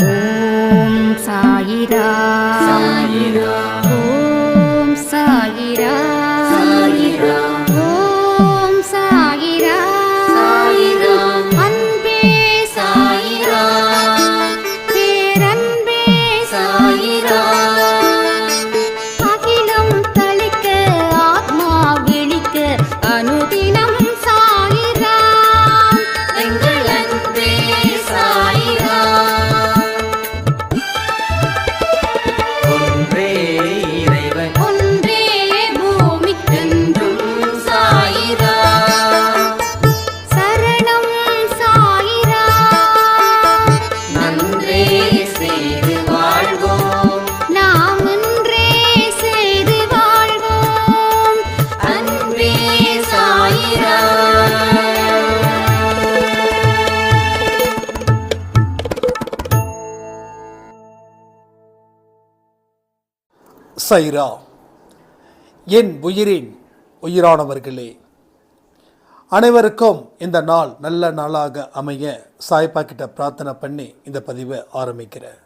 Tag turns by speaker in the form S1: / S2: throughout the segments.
S1: 五
S2: 彩的。
S3: சைரா என் உயிரின் உயிரானவர்களே அனைவருக்கும் இந்த நாள் நல்ல நாளாக அமைய சாய்பா கிட்ட பிரார்த்தனை பண்ணி இந்த பதிவை ஆரம்பிக்கிறேன்.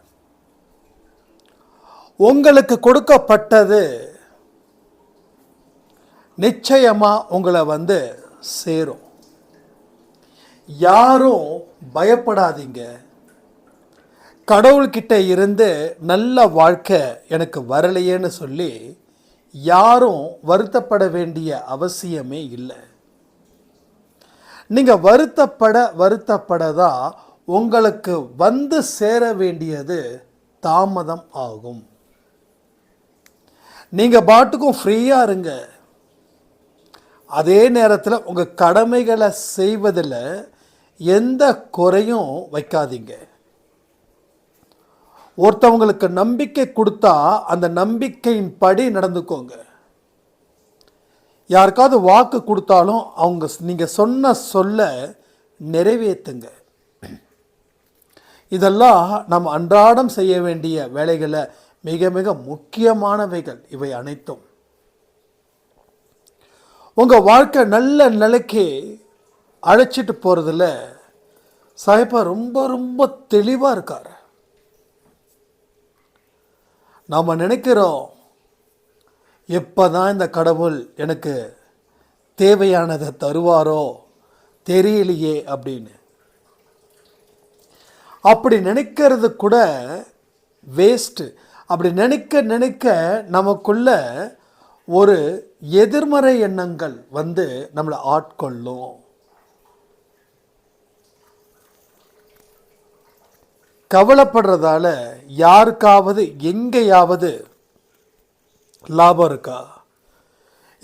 S3: உங்களுக்கு கொடுக்கப்பட்டது நிச்சயமா உங்களை வந்து சேரும். யாரும் பயப்படாதீங்க. கடவுள்கிட்ட இருந்து நல்ல வாழ்க்கை எனக்கு வரலையேன்னு சொல்லி யாரும் வருத்தப்பட வேண்டிய அவசியமே இல்லை. நீங்கள் வருத்தப்பட வருத்தப்பட தான் உங்களுக்கு வந்து சேர வேண்டியது தாமதம் ஆகும். நீங்கள் பாட்டுக்கும் ஃப்ரீயாக இருங்க. அதே நேரத்தில் உங்கள் கடமைகளை செய்வதில் எந்த குறையும் வைக்காதீங்க. ஒருத்தவங்களுக்கு நம்பிக்கை கொடுத்தா அந்த நம்பிக்கையின் படி நடந்துக்கோங்க. யாருக்காவது வாக்கு கொடுத்தாலும் அவங்க நீங்கள் சொன்ன சொல்ல நிறைவேற்றுங்க இதெல்லாம் நம்ம அன்றாடம் செய்ய வேண்டிய வேலைகளை மிக மிக முக்கியமானவைகள் இவை அனைத்தும். உங்கள் வாழ்க்கை நல்ல நிலைக்கு அழைச்சிட்டு போகிறதுல சாயப்பா ரொம்ப ரொம்ப தெளிவாக இருக்கார். நாம் நினைக்கிறோம் எப்போ தான் இந்த கடவுள் எனக்கு தேவையானதை தருவாரோ தெரியலையே அப்படின்னு. அப்படி நினைக்கிறது கூட வேஸ்ட்டு அப்படி நினைக்க நினைக்க நமக்குள்ள ஒரு எதிர்மறை எண்ணங்கள் வந்து நம்மளை ஆட்கொள்ளும். கவலைப்படுறதால யாருக்காவது எங்கேயாவது லாபம் இருக்கா?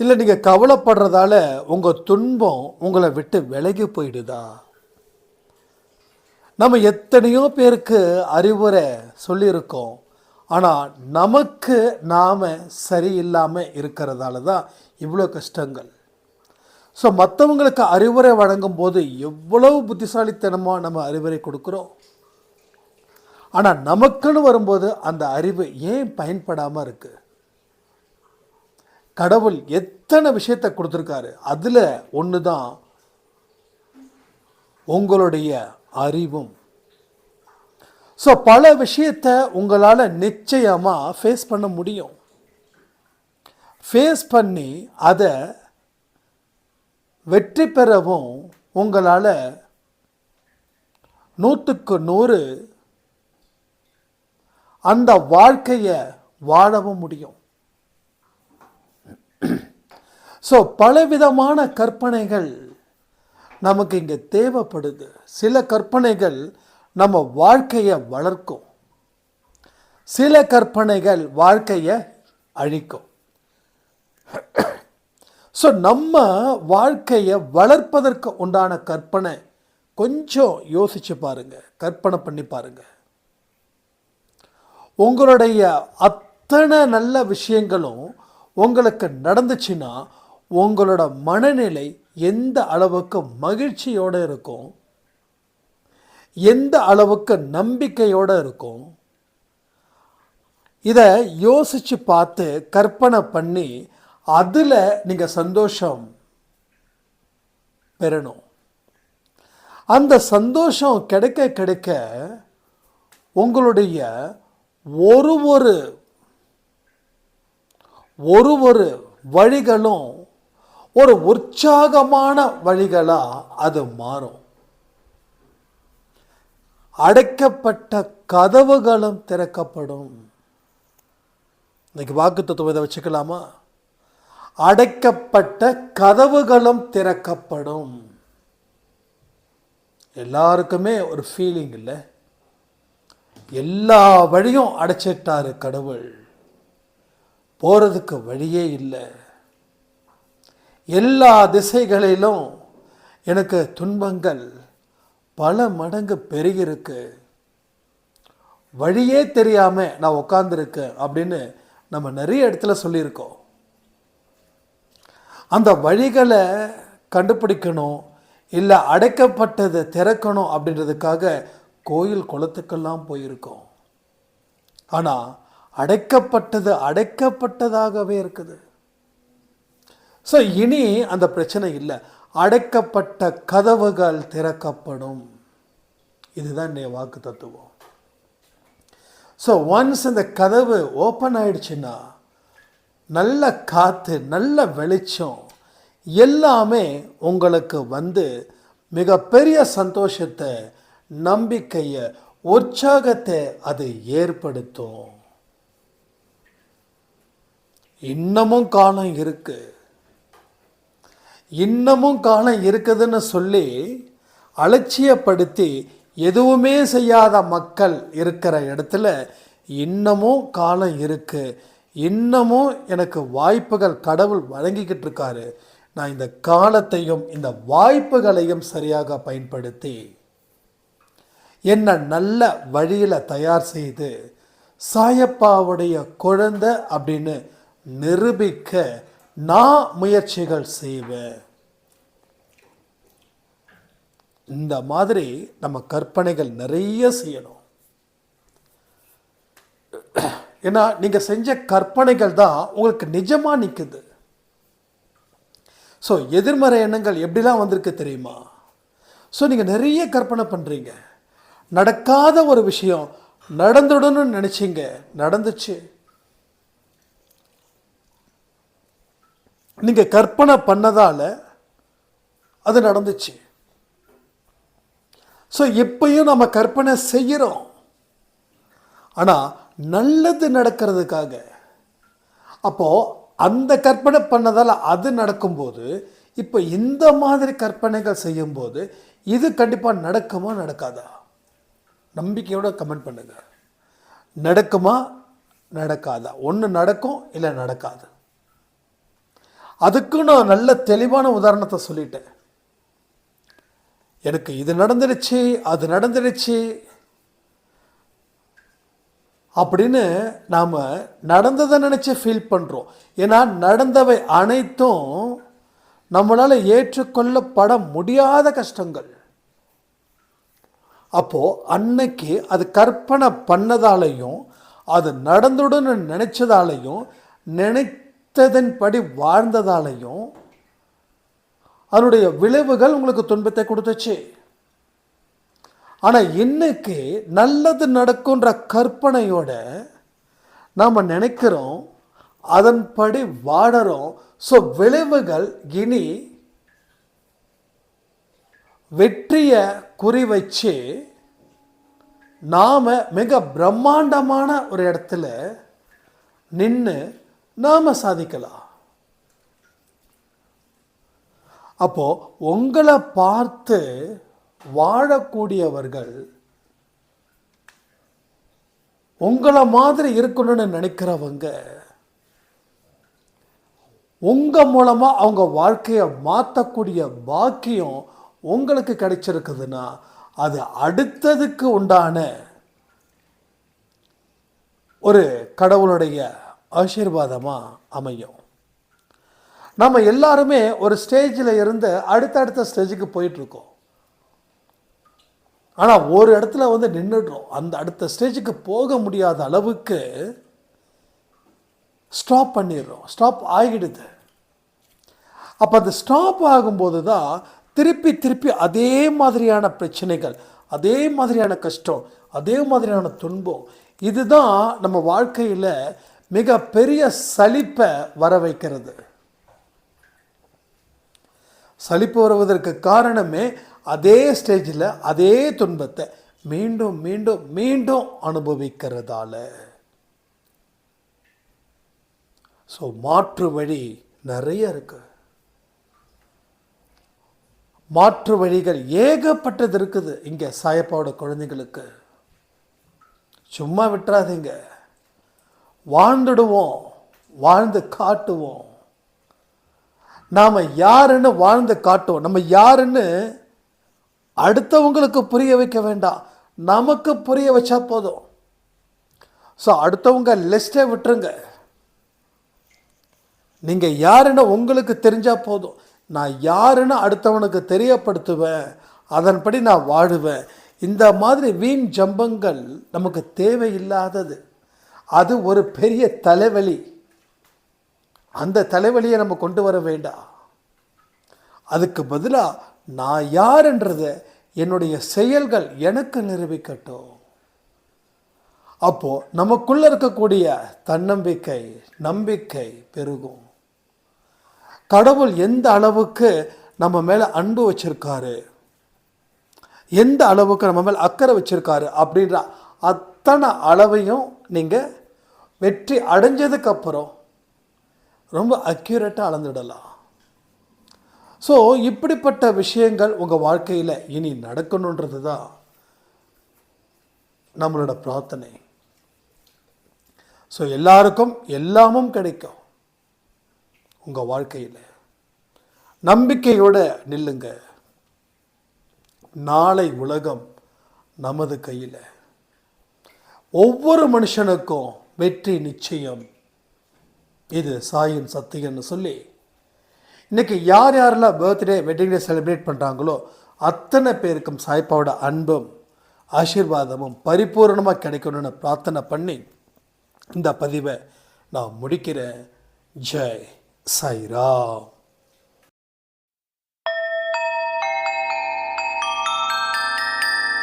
S3: இல்லை நீங்கள் கவலைப்படுறதால உங்கள் துன்பம் உங்களை விட்டு விலகி போயிடுதா? நம்ம எத்தனையோ பேருக்கு அறிவுரை சொல்லியிருக்கோம். ஆனால் நமக்கு நாம் சரியில்லாமல் இருக்கிறதால தான் இவ்வளோ கஷ்டங்கள். ஸோ மற்றவங்களுக்கு அறிவுரை வழங்கும் போது எவ்வளவு புத்திசாலித்தனமாக நம்ம அறிவுரை கொடுக்குறோம்? ஆனால் நமக்குன்னு வரும்போது அந்த அறிவு ஏன் பயன்படாமல் இருக்குது கடவுள் எத்தனை விஷயத்தை கொடுத்துருக்காரு? அதில் ஒன்று தான் உங்களுடைய அறிவும். ஸோ பல விஷயத்தை உங்களால் நிச்சயமாக ஃபேஸ் பண்ண முடியும். ஃபேஸ் பண்ணி அதை வெற்றி பெறவும் உங்களால் நூற்றுக்கு நூறு அந்த வாழ்க்கையை வாழவும் முடியும். ஸோ பலவிதமான கற்பனைகள் நமக்கு இங்கே தேவைப்படுது. சில கற்பனைகள் நம்ம வாழ்க்கையை வளர்க்கும். சில கற்பனைகள் வாழ்க்கையை அழிக்கும். ஸோ நம்ம வாழ்க்கையை வளர்ப்பதற்கு உண்டான கற்பனை கொஞ்சம் யோசிச்சு பாருங்கள் கற்பனை பண்ணி பாருங்கள் உங்களுடைய அத்தனை நல்ல விஷயங்களும் உங்களுக்கு நடந்துச்சுன்னா உங்களோட மனநிலை எந்த அளவுக்கு மகிழ்ச்சியோடு இருக்கும்? எந்த அளவுக்கு நம்பிக்கையோடு இருக்கும்? இதை யோசித்து பார்த்து கற்பனை பண்ணி அதில் நீங்கள் சந்தோஷம் பெறணும். அந்த சந்தோஷம் கிடைக்க கிடைக்க உங்களுடைய ஒரு ஒரு ஒரு ஒரு வழிகளும் ஒரு உற்சாகமான வழிகளாக அது மாறும். அடைக்கப்பட்ட கதவுகளும் திறக்கப்படும். இன்னைக்கு வாக்கு தத்துவத்தை வச்சுக்கலாமா? அடைக்கப்பட்ட கதவுகளும் திறக்கப்படும். எல்லாருக்குமே ஒரு ஃபீலிங் இல்லை. எல்லா வழியும் அடைச்சிட்டாரு கடவுள். போகிறதுக்கு வழியே இல்லை. எல்லா திசைகளிலும் எனக்கு துன்பங்கள் பல மடங்கு பெருகிருக்கு. வழியே தெரியாமல் நான் உட்காந்துருக்கேன் அப்படின்னு நம்ம நிறைய இடத்துல சொல்லியிருக்கோம். அந்த வழிகளை கண்டுபிடிக்கணும் இல்லை அடைக்கப்பட்டதை திறக்கணும் அப்படின்றதுக்காக கோயில் குளத்துக்கெல்லாம் போயிருக்கோம். ஆனால் அடைக்கப்பட்டது அடைக்கப்பட்டதாகவே இருக்குது. ஸோ இனி அந்த பிரச்சனை இல்லை. அடைக்கப்பட்ட கதவுகள் திறக்கப்படும். இதுதான் என்னுடைய வாக்கு தத்துவம். ஸோ ஒன்ஸ் இந்த கதவு ஓப்பன் ஆயிடுச்சுன்னா நல்ல காற்று நல்ல வெளிச்சம் எல்லாமே உங்களுக்கு வந்து மிகப்பெரிய சந்தோஷத்தை நம்பிக்கையை உற்சாகத்தை அது ஏற்படுத்தும். இன்னமும் காலம் இருக்கு. இன்னமும் காலம் இருக்குதுன்னு சொல்லி அலட்சியப்படுத்தி எதுவுமே செய்யாத மக்கள் இருக்கிற இடத்துல இன்னமும் காலம் இருக்கு. இன்னமும் எனக்கு வாய்ப்புகள் கடவுள் வழங்கிக்கிட்டு இருக்காரு. நான் இந்த காலத்தையும் இந்த வாய்ப்புகளையும் சரியாக பயன்படுத்தி என்னை நல்ல வழியில் தயார் செய்து சாயப்பாவுடைய குழந்தை அப்படின்னு நிரூபிக்க நான் முயற்சிகள் செய்வேன். இந்த மாதிரி நம்ம கற்பனைகள் நிறைய செய்யணும். ஏன்னா நீங்கள் செஞ்ச கற்பனைகள் தான் உங்களுக்கு நிஜமாக நிற்குது ஸோ எதிர்மறை எண்ணங்கள் எப்படிலாம் வந்திருக்கு தெரியுமா? ஸோ நீங்கள் நிறைய கற்பனை பண்ணுறீங்க நடக்காத ஒரு விஷயம் நடந்துடணும்னு நினச்சிங்க. நடந்துச்சு. நீங்கள் கற்பனை பண்ணதால் அது நடந்துச்சு. ஸோ எப்பயும் நம்ம கற்பனை செய்கிறோம் ஆனால் நல்லது நடக்கிறதுக்காக அப்போது அந்த கற்பனை பண்ணதால் அது நடக்கும்போது இப்போ இந்த மாதிரி கற்பனைகள் செய்யும்போது இது கண்டிப்பாக நடக்குமா நடக்காதா? நம்பிக்கையோட கமெண்ட் பண்ணுங்க. நடக்குமா? நடக்காதா? ஒன்று நடக்கும் இல்லை நடக்காது. அதுக்கு நான் நல்ல தெளிவான உதாரணத்தை சொல்லிட்டேன். எனக்கு இது நடந்துருச்சு அது நடந்துருச்சு அப்படின்னு நாம் நடந்ததை நினச்சி ஃபீல் பண்ணுறோம் ஏன்னா நடந்தவை அனைத்தும் நம்மளால் ஏற்றுக்கொள்ளப்பட முடியாத கஷ்டங்கள். அப்போது அன்னைக்கு அது கற்பனை பண்ணதாலையும் அது நடந்துடுன்னு நினச்சதாலையும் நினைத்ததன்படி வாழ்ந்ததாலையும் அதனுடைய விளைவுகள் உங்களுக்கு துன்பத்தை கொடுத்துச்சு. ஆனால் இன்னைக்கு நல்லது நடக்குன்ற கற்பனையோட நாம் நினைக்கிறோம் அதன்படி வாழறோம். ஸோ விளைவுகள் இனி வெற்றியை குறி வச்சு நாம் மிக பிரம்மாண்டமான ஒரு இடத்துல நின்று நாம் சாதிக்கலாம். அப்போ உங்களை பார்த்து வாழக்கூடியவர்கள் உங்களை மாதிரி இருக்கணும்னு நினைக்கிறவங்க உங்க மூலமா அவங்க வாழ்க்கையை மாற்றக்கூடிய பாக்கியம் உங்களுக்கு கிடைச்சிருக்குதுன்னா அது அடுத்ததுக்கு உண்டான ஒரு கடவுளுடைய ஆசீர்வாதமாக அமையும். நம்ம எல்லாருமே ஒரு ஸ்டேஜில் இருந்து அடுத்தடுத்த ஸ்டேஜுக்கு போயிட்டுருக்கோம். ஆனால் ஒரு இடத்துல வந்து நின்றுடுறோம் அந்த அடுத்த ஸ்டேஜுக்கு போக முடியாத அளவுக்கு ஸ்டாப் பண்ணிடுறோம். ஸ்டாப் ஆகிடுது. அப்போ அது ஸ்டாப் ஆகும்போது தான் திருப்பி திருப்பி அதே மாதிரியான பிரச்சனைகள் அதே மாதிரியான கஷ்டம் அதே மாதிரியான துன்பம் இதுதான் நம்ம வாழ்க்கையில் மிக பெரிய சலிப்பை வர வைக்கிறது. சலிப்பு வருவதற்கு காரணமே அதே ஸ்டேஜில் அதே துன்பத்தை மீண்டும் மீண்டும் மீண்டும் அனுபவிக்கிறதால. ஸோ மாற்று வழி நிறைய இருக்குது மாற்று வழிகள் ஏகப்பட்டது இருக்குது இங்கே சாயப்பாவோட குழந்தைங்களுக்கு சும்மா விட்டுறாதீங்க. வாழ்ந்துடுவோம் வாழ்ந்து காட்டுவோம். நாம் யாருன்னு வாழ்ந்து காட்டுவோம். நம்ம யாருன்னு அடுத்தவங்களுக்கு புரிய வைக்க வேண்டாம். நமக்கு புரிய வச்சா போதும். ஸோ அடுத்தவங்க லிஸ்ட்டே விட்டுருங்க. நீங்கள் யாருன்னு உங்களுக்கு தெரிஞ்சால் போதும். நான் யாருன்னு அடுத்தவனுக்கு தெரியப்படுத்துவேன் அதன்படி நான் வாழுவேன். இந்த மாதிரி வீண் ஜம்பங்கள் நமக்கு தேவையில்லாதது. அது ஒரு பெரிய தலைவலி. அந்த தலைவலியை நம்ம கொண்டு வர வேண்டாம். அதுக்கு பதிலாக நான் யாருன்றத என்னுடைய செயல்கள் எனக்கு நிரூபிக்கட்டும். அப்போது நமக்குள்ளே இருக்கக்கூடிய தன்னம்பிக்கை நம்பிக்கை பெருகும். கடவுள் எந்த அளவுக்கு நம்ம மேலே அன்பு வச்சிருக்காரு? எந்த அளவுக்கு நம்ம மேலே அக்கறை வச்சுருக்காரு அப்படின்ற அத்தனை அளவையும் நீங்கள் வெற்றி அடைஞ்சதுக்கு அப்புறம் ரொம்ப அக்யூரேட்டாக அளந்துடலாம். ஸோ இப்படிப்பட்ட விஷயங்கள் உங்கள் வாழ்க்கையில் இனி நடக்கணுன்றது தான் நம்மளோட பிரார்த்தனை. ஸோ எல்லாருக்கும் எல்லாமும் கிடைக்கும். உங்கள் வாழ்க்கையில். நம்பிக்கையோட நில்லுங்க. நாளை உலகம் நமது கையில். ஒவ்வொரு மனுஷனுக்கும் வெற்றி நிச்சயம். இது சாயின் சத்தியம்னு சொல்லி. இன்னைக்கு யார் யாரெல்லாம் பர்த்டே வெட்டிங் டே செலிப்ரேட் பண்ணுறாங்களோ அத்தனை பேருக்கும் சாய்ப்பாவோட அன்பும் ஆசீர்வாதமும் பரிபூரணமாக கிடைக்கணும்னு பிரார்த்தனை பண்ணி இந்த பதிவை நான் முடிக்கிறேன். Jai. sairá.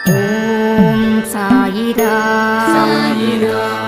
S1: Om Saira.
S2: Saira.